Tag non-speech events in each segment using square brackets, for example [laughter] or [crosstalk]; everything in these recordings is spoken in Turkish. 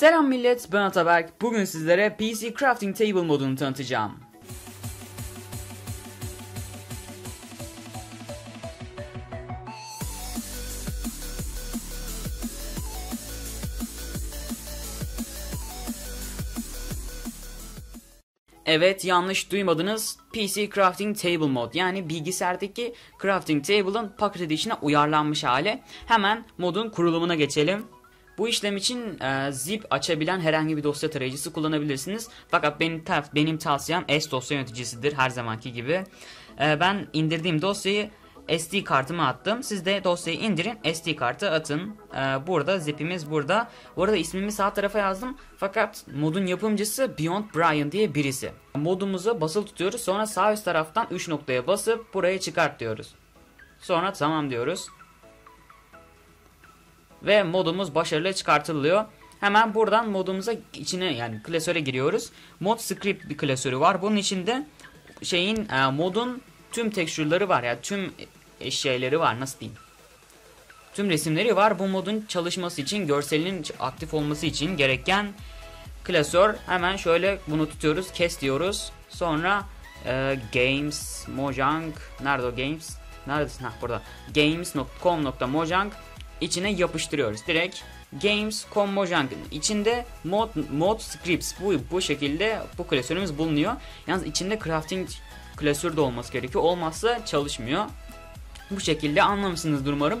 Selam millet, ben Ataberk. Bugün sizlere PC Crafting Table modunu tanıtacağım. Evet yanlış duymadınız. PC Crafting Table mod yani bilgisayardaki Crafting Table'ın Pocket Edition'a uyarlanmış hali. Hemen modun kurulumuna geçelim. Bu işlem için e, zip açabilen herhangi bir dosya tarayıcısı kullanabilirsiniz. Fakat benim, benim tavsiyem S dosya yöneticisidir her zamanki gibi. E, ben indirdiğim dosyayı SD kartıma attım. Siz de dosyayı indirin SD kartı atın. Ee, burada zipimiz burada. Bu arada ismimi sağ tarafa yazdım. Fakat modun yapımcısı Beyond Brian diye birisi. Modumuzu basılı tutuyoruz. Sonra sağ üst taraftan 3 noktaya basıp buraya çıkart diyoruz. Sonra tamam diyoruz. Ve modumuz başarılı çıkartılıyor. Hemen buradan modumuza içine yani klasöre giriyoruz. Mod script bir klasörü var. Bunun içinde şeyin e, modun tüm tekstürleri var ya yani tüm eşyaları var nasıl diyeyim. Tüm resimleri var. Bu modun çalışması için görselinin aktif olması için gereken klasör. Hemen şöyle bunu tutuyoruz. Kes diyoruz. Sonra e, Games Mojang nerede o Games? Neredesin? Ha burada. Games.com.mojang içine yapıştırıyoruz. Direkt Games.com Mojang içinde mod mod scripts bu bu şekilde bu klasörümüz bulunuyor. Yalnız içinde crafting klasör de olması gerekiyor. Olmazsa çalışmıyor. Bu şekilde anlamışsınızdır umarım.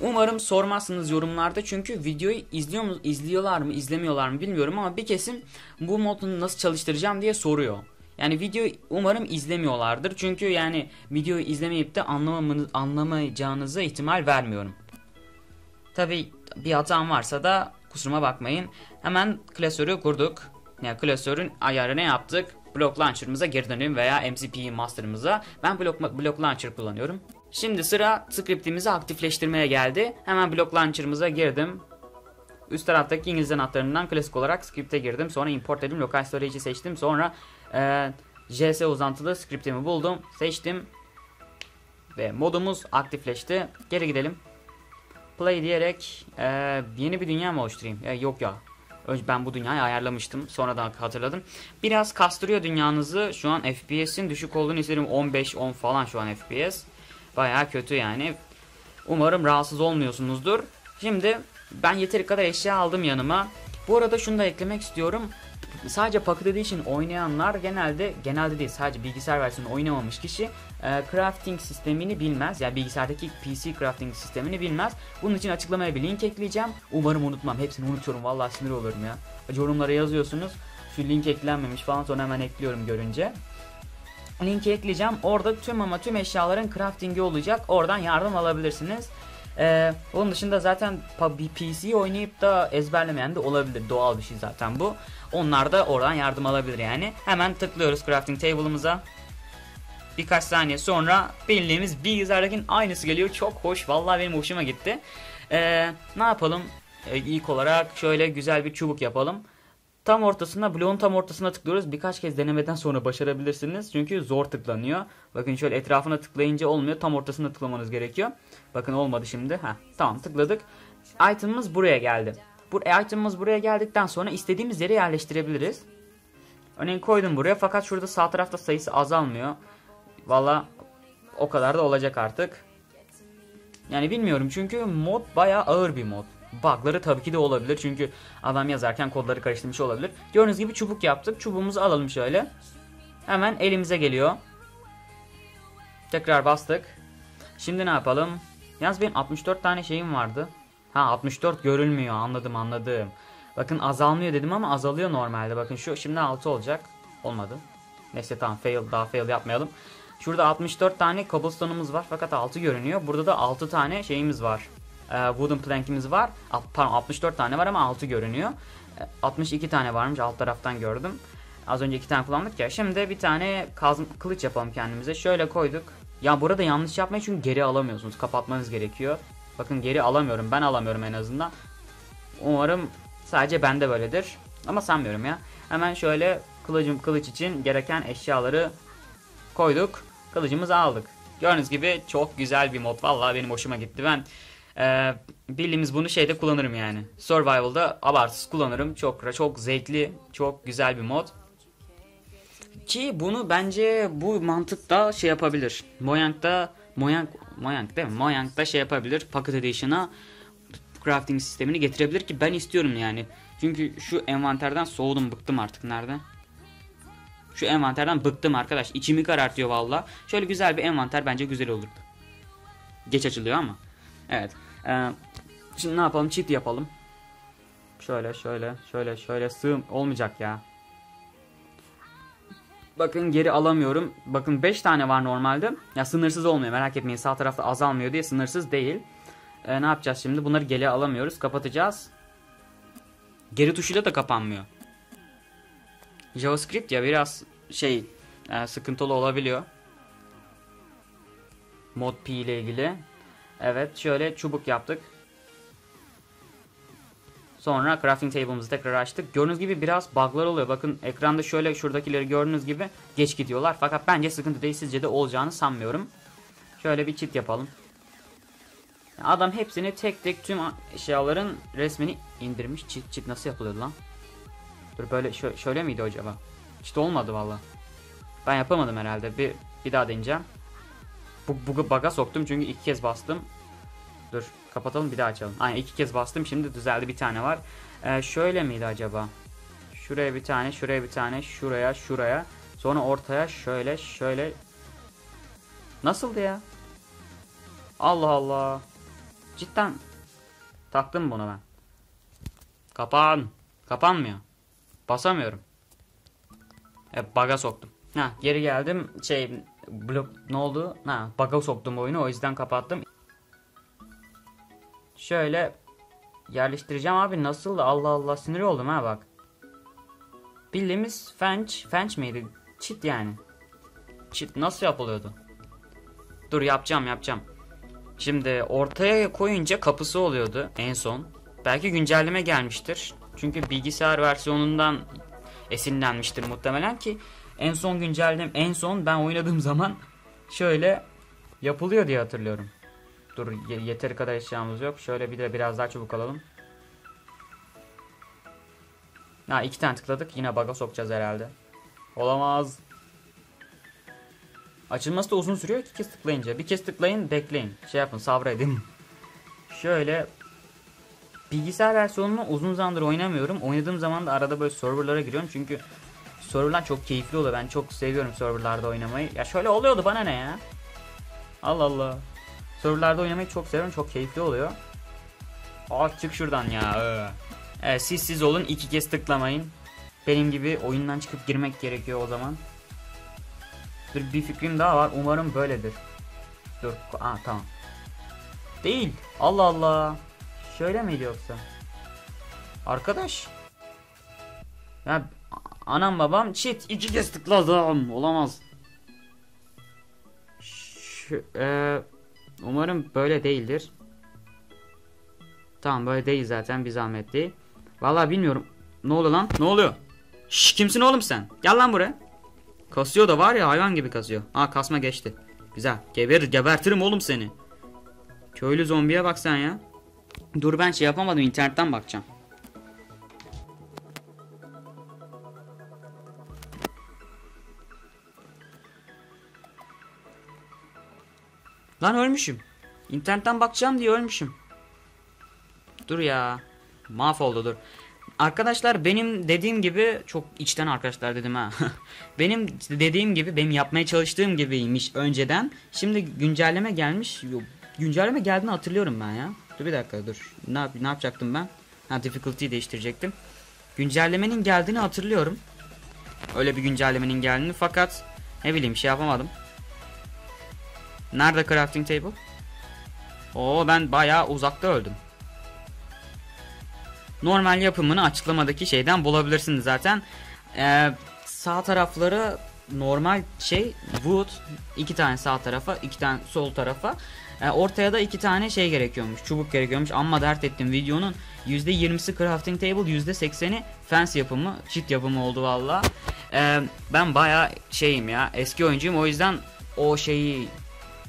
Umarım sormazsınız yorumlarda çünkü videoyu izliyor mu, izliyorlar mı izlemiyorlar mı bilmiyorum ama bir kesim bu modu nasıl çalıştıracağım diye soruyor. Yani videoyu umarım izlemiyorlardır çünkü yani videoyu izlemeyip de anlamamanız, anlamayacağınıza ihtimal vermiyorum. Tabi bir hatam varsa da kusuruma bakmayın. Hemen klasörü kurduk. Yani klasörün ayarını yaptık. Block Launcher'ımıza geri dönelim veya MCP Master'ımıza. Ben Block, Block Launcher kullanıyorum. Şimdi sıra scriptimizi aktifleştirmeye geldi. Hemen Block Launcher'ımıza girdim. Üst taraftaki İngiliz anahtarından klasik olarak script'e girdim. Sonra import dedim. Local storage'i seçtim. Sonra e, JS uzantılı script'imi buldum. Seçtim. Ve modumuz aktifleşti. Geri gidelim. Play diyerek e, yeni bir dünya mı oluşturayım? E, yok ya. Önce ben bu dünyayı ayarlamıştım. Sonradan hatırladım. Biraz kastırıyor dünyanızı. Şu an FPS'in düşük olduğunu isterim. 15-10 falan şu an FPS. Baya kötü yani. Umarım rahatsız olmuyorsunuzdur. Şimdi ben yeteri kadar eşya aldım yanıma. Bu arada şunu da eklemek istiyorum. Sadece Pocket Edition oynayanlar genelde genelde değil sadece bilgisayar versiyonu oynamamış kişi e, crafting sistemini bilmez. Yani bilgisayardaki PC crafting sistemini bilmez. Bunun için açıklamaya bir link ekleyeceğim. Umarım unutmam. Hepsini unutuyorum. Vallahi sinir olurum ya. Yorumlara yazıyorsunuz. Şu link eklenmemiş falan sonra hemen ekliyorum görünce linki ekleyeceğim. Orada tüm ama tüm eşyaların craftingi olacak. Oradan yardım alabilirsiniz. Ee, onun dışında zaten PC oynayıp da ezberlemeyen de olabilir. Doğal bir şey zaten bu. Onlar da oradan yardım alabilir yani. Hemen tıklıyoruz crafting table'ımıza. Birkaç saniye sonra bildiğimiz bilgisayardakinin aynısı geliyor. Çok hoş. Vallahi benim hoşuma gitti. Ee, ne yapalım? Ee, ilk olarak şöyle güzel bir çubuk yapalım. Tam ortasına, bloğun tam ortasına tıklıyoruz. Birkaç kez denemeden sonra başarabilirsiniz. Çünkü zor tıklanıyor. Bakın şöyle etrafına tıklayınca olmuyor. Tam ortasına tıklamanız gerekiyor. Bakın olmadı şimdi. Heh, tamam tıkladık. Item'ımız buraya geldi. Bu item'ımız buraya geldikten sonra istediğimiz yere yerleştirebiliriz. Örneğin koydum buraya fakat şurada sağ tarafta sayısı azalmıyor. Valla o kadar da olacak artık. Yani bilmiyorum çünkü mod baya ağır bir mod. Bug'ları tabii ki de olabilir. Çünkü adam yazarken kodları karıştırmış olabilir. Gördüğünüz gibi çubuk yaptık. Çubuğumuzu alalım şöyle. Hemen elimize geliyor. Tekrar bastık. Şimdi ne yapalım? Yalnız benim 64 tane şeyim vardı. Ha 64 görülmüyor anladım anladım. Bakın azalmıyor dedim ama azalıyor normalde. Bakın şu şimdi 6 olacak. Olmadı. Neyse tamam fail daha fail yapmayalım. Şurada 64 tane cobblestone'umuz var fakat 6 görünüyor. Burada da 6 tane şeyimiz var e, wooden plank'imiz var. Pardon 64 tane var ama 6 görünüyor. E, 62 tane varmış alt taraftan gördüm. Az önce 2 tane kullandık ya. Şimdi bir tane kazım, kılıç yapalım kendimize. Şöyle koyduk. Ya burada yanlış yapmayın çünkü geri alamıyorsunuz. Kapatmanız gerekiyor. Bakın geri alamıyorum. Ben alamıyorum en azından. Umarım sadece bende böyledir. Ama sanmıyorum ya. Hemen şöyle kılıcım kılıç için gereken eşyaları koyduk. Kılıcımızı aldık. Gördüğünüz gibi çok güzel bir mod. Vallahi benim hoşuma gitti. Ben Ee, bildiğimiz bunu şeyde kullanırım yani. Survival'da abartısız kullanırım. Çok çok zevkli, çok güzel bir mod. Ki bunu bence bu mantıkta şey yapabilir. Mojang'da Mojang Mojang değil mi? Mojang'da şey yapabilir. Pocket Edition'a crafting sistemini getirebilir ki ben istiyorum yani. Çünkü şu envanterden soğudum bıktım artık nerede? Şu envanterden bıktım arkadaş. İçimi karartıyor valla. Şöyle güzel bir envanter bence güzel olurdu. Geç açılıyor ama. Evet. Ee, şimdi ne yapalım? Cheat yapalım. Şöyle şöyle şöyle şöyle sığım olmayacak ya. Bakın geri alamıyorum. Bakın 5 tane var normalde. Ya sınırsız olmuyor merak etmeyin. Sağ tarafta azalmıyor diye sınırsız değil. Ee, ne yapacağız şimdi? Bunları geri alamıyoruz. Kapatacağız. Geri tuşuyla da kapanmıyor. JavaScript ya biraz şey e, sıkıntılı olabiliyor. Mod P ile ilgili. Evet şöyle çubuk yaptık. Sonra crafting table'ımızı tekrar açtık. Gördüğünüz gibi biraz bug'lar oluyor. Bakın ekranda şöyle şuradakileri gördüğünüz gibi geç gidiyorlar. Fakat bence sıkıntı değil. Sizce de olacağını sanmıyorum. Şöyle bir çit yapalım. Adam hepsini tek tek tüm eşyaların resmini indirmiş. Çit çit nasıl yapılıyordu lan? Dur böyle şö şöyle miydi acaba? De olmadı valla. Ben yapamadım herhalde. Bir bir daha deneyeceğim. Bu bug'ı bug'a soktum çünkü iki kez bastım. Dur kapatalım bir daha açalım. Aynen iki kez bastım şimdi düzeldi bir tane var. Ee, şöyle miydi acaba? Şuraya bir tane, şuraya bir tane, şuraya, şuraya. Sonra ortaya şöyle, şöyle. Nasıldı ya? Allah Allah. Cidden taktım bunu ben. Kapan. Kapanmıyor. Basamıyorum. E, bug'a soktum. Ha geri geldim. Şey blok ne oldu? Ha bug'a soktum oyunu o yüzden kapattım. Şöyle yerleştireceğim abi nasıl Allah Allah sinir oldum ha bak. Bildiğimiz fench, fench miydi? Çit yani. Çit nasıl yapılıyordu? Dur yapacağım yapacağım. Şimdi ortaya koyunca kapısı oluyordu en son. Belki güncelleme gelmiştir. Çünkü bilgisayar versiyonundan esinlenmiştir muhtemelen ki en son güncelleme en son ben oynadığım zaman şöyle yapılıyor diye hatırlıyorum. Dur yeteri kadar eşyamız yok. Şöyle bir de biraz daha çubuk alalım. Ha iki tane tıkladık. Yine bug'a sokacağız herhalde. Olamaz. Açılması da uzun sürüyor iki kez tıklayınca. Bir kez tıklayın bekleyin. Şey yapın sabredin. Şöyle bilgisayar versiyonunu uzun zamandır oynamıyorum. Oynadığım zaman da arada böyle serverlara giriyorum. Çünkü serverlar çok keyifli oluyor. Ben çok seviyorum serverlarda oynamayı. Ya şöyle oluyordu bana ne ya. Allah Allah. Serverlarda oynamayı çok seviyorum. Çok keyifli oluyor. Aa çık şuradan ya. Evet, siz siz olun. iki kez tıklamayın. Benim gibi oyundan çıkıp girmek gerekiyor o zaman. Dur bir fikrim daha var. Umarım böyledir. Dur. Aa tamam. Değil. Allah Allah. Şöyle miydi yoksa? Arkadaş. Ya anam babam çit iki kez tıkladım. Olamaz. Şu, e, umarım böyle değildir. Tamam böyle değil zaten bir zahmet değil. Vallahi bilmiyorum. Ne oluyor lan? Ne oluyor? Şş, kimsin oğlum sen? Gel lan buraya. Kasıyor da var ya hayvan gibi kasıyor. Ha kasma geçti. Güzel. Geber, gebertirim oğlum seni. Köylü zombiye bak sen ya. Dur ben şey yapamadım internetten bakacağım. Lan ölmüşüm. İnternetten bakacağım diye ölmüşüm. Dur ya. Mahvoldu dur. Arkadaşlar benim dediğim gibi çok içten arkadaşlar dedim ha. [laughs] benim dediğim gibi benim yapmaya çalıştığım gibiymiş önceden. Şimdi güncelleme gelmiş. Güncelleme geldiğini hatırlıyorum ben ya. Dur bir dakika dur. Ne, ne yapacaktım ben? Ha difficulty'yi değiştirecektim. Güncellemenin geldiğini hatırlıyorum. Öyle bir güncellemenin geldiğini fakat ne bileyim şey yapamadım. Nerede crafting table? Oo ben bayağı uzakta öldüm. Normal yapımını açıklamadaki şeyden bulabilirsiniz zaten. Ee, sağ tarafları normal şey wood iki tane sağ tarafa iki tane sol tarafa ee, ortaya da iki tane şey gerekiyormuş çubuk gerekiyormuş ama dert ettim videonun %20'si crafting table %80'i fence yapımı cheat yapımı oldu valla ee, ben baya şeyim ya eski oyuncuyum o yüzden o şeyi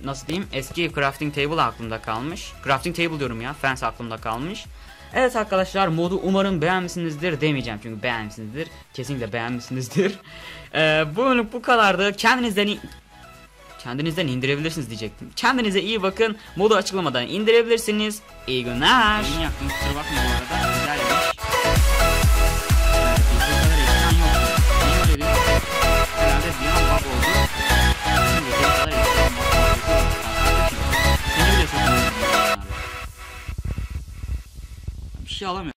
nasıl diyeyim eski crafting table aklımda kalmış. Crafting table diyorum ya fence aklımda kalmış. Evet arkadaşlar modu umarım beğenmişsinizdir demeyeceğim çünkü beğenmişsinizdir. Kesinlikle beğenmişsinizdir. [laughs] Ee, bu bölümlük bu kadardı. Kendinizden kendinizden indirebilirsiniz diyecektim. Kendinize iyi bakın. Modu açıklamadan indirebilirsiniz. İyi günler. Yayın yaptım kusura bakma bu arada. Şey alamıyorum.